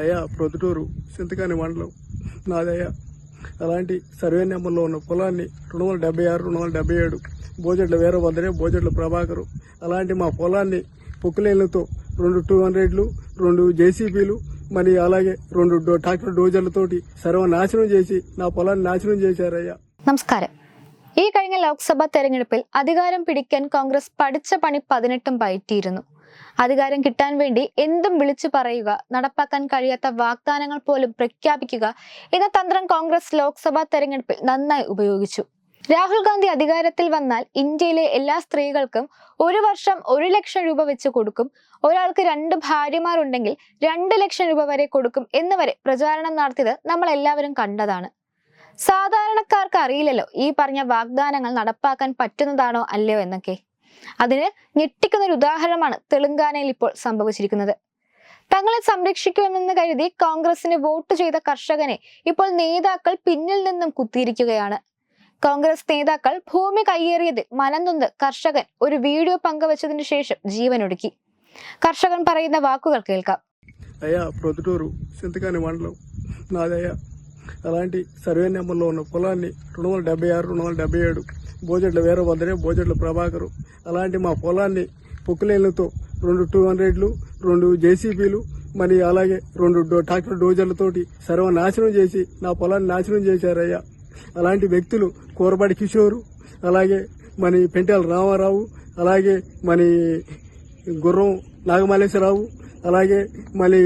అయ్యా ప్రొద్దుటూరు సింతకాని మండలం నాదయ్యా అలాంటి సర్వే నెంబర్లో ఉన్న పొలాన్ని రెండు వందల డెబ్బై ఆరు రెండు వందల డెబ్బై ఏడు బోజెట్ల వీరభద్రే బోజెట్ల ప్రభాకరు అలాంటి మా పొలాన్ని పొక్కులేళ్లతో రెండు టూ హండ్రెడ్లు రెండు జేసీబీలు మరి అలాగే రెండు డో- ట్రాక్టర్ డోజర్లతోటి సర్వనాశనం చేసి నా పొలాన్ని నాశనం చేశారయ్యా നമസ്കാരം ഈ കഴിഞ്ഞ ലോക്സഭാ തെരഞ്ഞെടുപ്പിൽ അധികാരം പിടിക്കാൻ കോൺഗ്രസ് പഠിച്ച പണി പതിനെട്ടും പയറ്റിയിരുന്നു അധികാരം കിട്ടാൻ വേണ്ടി എന്തും വിളിച്ചു പറയുക നടപ്പാക്കാൻ കഴിയാത്ത വാഗ്ദാനങ്ങൾ പോലും പ്രഖ്യാപിക്കുക എന്ന തന്ത്രം കോൺഗ്രസ് ലോക്സഭാ തെരഞ്ഞെടുപ്പിൽ നന്നായി ഉപയോഗിച്ചു. രാഹുൽ ഗാന്ധി അധികാരത്തിൽ വന്നാൽ ഇന്ത്യയിലെ എല്ലാ സ്ത്രീകൾക്കും ഒരു വർഷം ഒരു ലക്ഷം രൂപ വെച്ച് കൊടുക്കും. ഒരാൾക്ക് രണ്ട് ഭാര്യമാരുണ്ടെങ്കിൽ രണ്ട് ലക്ഷം രൂപ വരെ കൊടുക്കും എന്ന് വരെ പ്രചാരണം നടത്തിയത് നമ്മൾ എല്ലാവരും കണ്ടതാണ്. സാധാരണക്കാർക്ക് അറിയില്ലല്ലോ ഈ പറഞ്ഞ വാഗ്ദാനങ്ങൾ നടപ്പാക്കാൻ പറ്റുന്നതാണോ അല്ലയോ എന്നൊക്കെ. അതിന് ഞെട്ടിക്കുന്ന ഒരു ഉദാഹരണമാണ് തെലങ്കാനയിൽ ഇപ്പോൾ സംഭവിച്ചിരിക്കുന്നത്. തങ്ങളെ സംരക്ഷിക്കുമെന്ന് കരുതി കോൺഗ്രസിന് വോട്ട് ചെയ്ത കർഷകനെ ഇപ്പോൾ നേതാക്കൾ പിന്നിൽ നിന്നും കുത്തിയിരിക്കുകയാണ്. കോൺഗ്രസ് നേതാക്കൾ ഭൂമി കയ്യേറിയതിൽ മനംനൊന്ന് കർഷകൻ ഒരു വീഡിയോ പങ്കുവച്ചതിന് ശേഷം ജീവനൊടുക്കി കർഷകൻ പറയുന്ന വാക്കുകൾ കേൾക്കാം. అలాంటి సర్వే నెంబర్లో ఉన్న పొలాన్ని రెండు వందల డెబ్బై ఆరు రెండు వందల డెబ్బై ఏడు బోజెట్ల వీరభద్రే బోజెట్ల ప్రభాకరు అలాంటి మా పొలాన్ని పొక్కులేళ్ళతో రెండు టూ హండ్రెడ్లు రెండు జేసీబీలు మరి అలాగే రెండు డో- ట్రాక్టర్ డోజర్లతోటి సర్వనాశనం చేసి నా పొలాన్ని నాశనం చేశారయ్యా. అలాంటి వ్యక్తులు కూరపాటి కిషోరు అలాగే మరి పెంటాల రామారావు అలాగే మరి గుర్రం నాగమల్లేశ్వరరావు అలాగే మళ్ళీ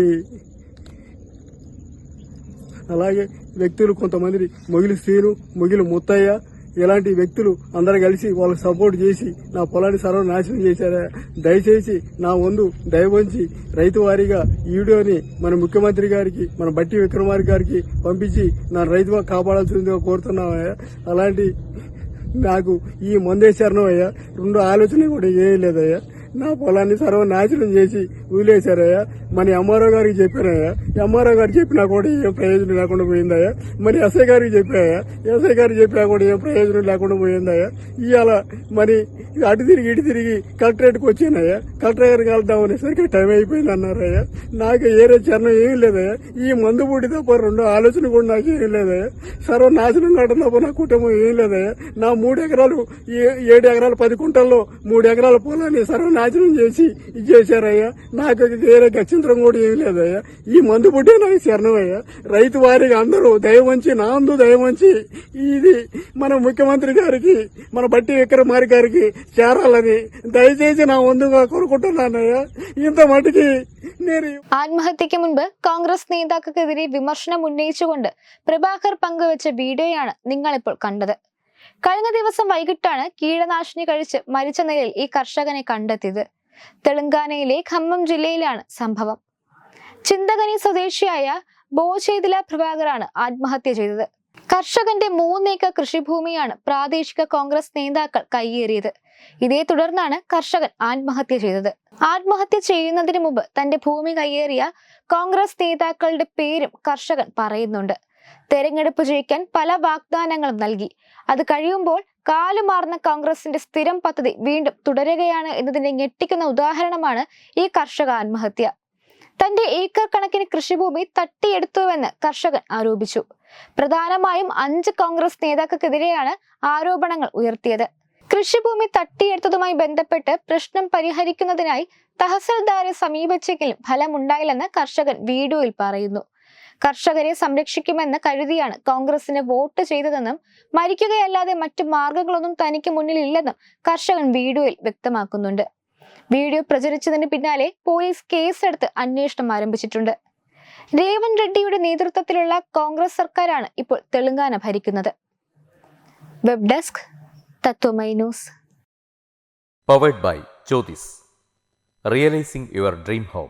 అలాగే వ్యక్తులు కొంతమంది మొగిలి శ్రీను మొగిలి ముత్తయ్య ఇలాంటి వ్యక్తులు అందరు కలిసి వాళ్ళకి సపోర్ట్ చేసి నా పొలాన్ని సర్వనాశనం చేశారా? దయచేసి నా వందు దయవంచి రైతు వారీగా ఈ వీడియోని మన ముఖ్యమంత్రి గారికి మన బట్టి విక్రమార్క గారికి పంపించి నా రైతుగా కాపాడాల్సిందిగా కోరుతున్నామయ్యా అలాంటి నాకు ఈ మందేశారణం అయ్యా. రెండు ఆలోచన కూడా ఏం లేదయ్యా. నా పొలాన్ని సర్వనాశనం చేసి వదిలేశారయ్యా. మన ఎంఆర్ఓ గారికి చెప్పానయ్యా. ఎంఆర్ఓ గారు చెప్పినా కూడా ఏం ప్రయోజనం లేకుండా పోయిందయ్యా. మరి ఎస్ఐ గారికి చెప్పాయా ఎస్ఐ గారికి చెప్పినా కూడా ఏం ప్రయోజనం లేకుండా పోయిందయ్యా. ఇవాళ మరి అటు తిరిగి ఇటు తిరిగి కలెక్టరేట్కి వచ్చానయ్యా. కలెక్టర్ గారికి వెళ్దాం అనేసరికి టైం అయిపోయింది అన్నారయ్యా నాకు ఏరే చరణం ఏమీ లేదయ్యా. ఈ మందు పూటి తప్ప రెండు ఆలోచన కూడా నాకు ఏం లేదయ్యా. సర్వనాశనం కావడం తప్ప నా కుటుంబం ఏం లేదయ్యా. నా మూడు ఎకరాలు ఏడు ఎకరాలు పది కుంటల్లో మూడు ఎకరాల పొలాన్ని సర్వనాశనం చేసి ఇది చేశారయ్యా నాకు వేరే గచ్చింతరం కూడా ఏం లేదయ్యా ఈ మందు పుట్టే నాకు శరణమయ్యా రైతు వారికి అందరూ దయవంచి నా అందు దయవంచి ఇది మన ముఖ్యమంత్రి గారికి మన బట్టి విక్రమారి గారికి చేరాలని దయచేసి నా వందుగా కోరుకుంటున్నానయ్యా ఇంత మటుకి నేను ആത്മഹത്യയ്ക്ക് മുൻപ് കോൺഗ്രസ് നേതാക്കൾക്കെതിരെ വിമർശനം ഉന്നയിച്ചുകൊണ്ട് പ്രഭാകർ പങ്കുവച്ച വീഡിയോയാണ് നിങ്ങളിപ്പോൾ കണ്ടത് കഴിഞ്ഞ ദിവസം വൈകിട്ടാണ് കീടനാശിനി കഴിച്ച് മരിച്ച നിലയിൽ ഈ കർഷകനെ കണ്ടെത്തിയത്. തെലങ്കാനയിലെ ഖമ്മം ജില്ലയിലാണ് സംഭവം. ചിന്തകനി സ്വദേശിയായ ബോചേതില പ്രഭാകറാണ് ആത്മഹത്യ ചെയ്തത്. കർഷകന്റെ മൂന്നേക്കർ കൃഷിഭൂമിയാണ് പ്രാദേശിക കോൺഗ്രസ് നേതാക്കൾ കൈയേറിയത്. ഇതേ തുടർന്നാണ് കർഷകൻ ആത്മഹത്യ ചെയ്തത്. ആത്മഹത്യ ചെയ്യുന്നതിന് മുമ്പ് തന്റെ ഭൂമി കൈയേറിയ കോൺഗ്രസ് നേതാക്കളുടെ പേരും കർഷകൻ പറയുന്നുണ്ട്. തെരഞ്ഞെടുപ്പ് ജയിക്കാൻ പല വാഗ്ദാനങ്ങളും നൽകി. അത് കഴിയുമ്പോൾ കാലുമാർന്ന കോൺഗ്രസിന്റെ സ്ഥിരം പദ്ധതി വീണ്ടും തുടരുകയാണ് എന്നതിനെ ഞെട്ടിക്കുന്ന ഉദാഹരണമാണ് ഈ കർഷക ആത്മഹത്യ. തന്റെ ഏക്കർ കണക്കിന് കൃഷിഭൂമി തട്ടിയെടുത്തുവെന്ന് കർഷകൻ ആരോപിച്ചു. പ്രധാനമായും അഞ്ച് കോൺഗ്രസ് നേതാക്കൾക്കെതിരെയാണ് ആരോപണങ്ങൾ ഉയർത്തിയത്. കൃഷിഭൂമി തട്ടിയെടുത്തതുമായി ബന്ധപ്പെട്ട് പ്രശ്നം പരിഹരിക്കുന്നതിനായി തഹസിൽദാരെ സമീപിച്ചെങ്കിലും ഫലമുണ്ടായില്ലെന്ന് കർഷകൻ വീഡിയോയിൽ പറയുന്നു. കർഷകരെ സംരക്ഷിക്കുമെന്ന് കരുതിയാണ് കോൺഗ്രസിന് വോട്ട് ചെയ്തതെന്നും മരിക്കുകയല്ലാതെ മറ്റു മാർഗങ്ങളൊന്നും തനിക്ക് മുന്നിലില്ലെന്നും കർഷകൻ വീഡിയോയിൽ വ്യക്തമാക്കുന്നുണ്ട്. വീഡിയോ പ്രചരിച്ചതിന് പിന്നാലെ പോലീസ് കേസെടുത്ത് അന്വേഷണം ആരംഭിച്ചിട്ടുണ്ട്. രേവൻ റെഡ്ഡിയുടെ നേതൃത്വത്തിലുള്ള കോൺഗ്രസ് സർക്കാരാണ് ഇപ്പോൾ തെലങ്കാന ഭരിക്കുന്നത്. Web desk Tatwamayi news. By Jyothis realising your dream home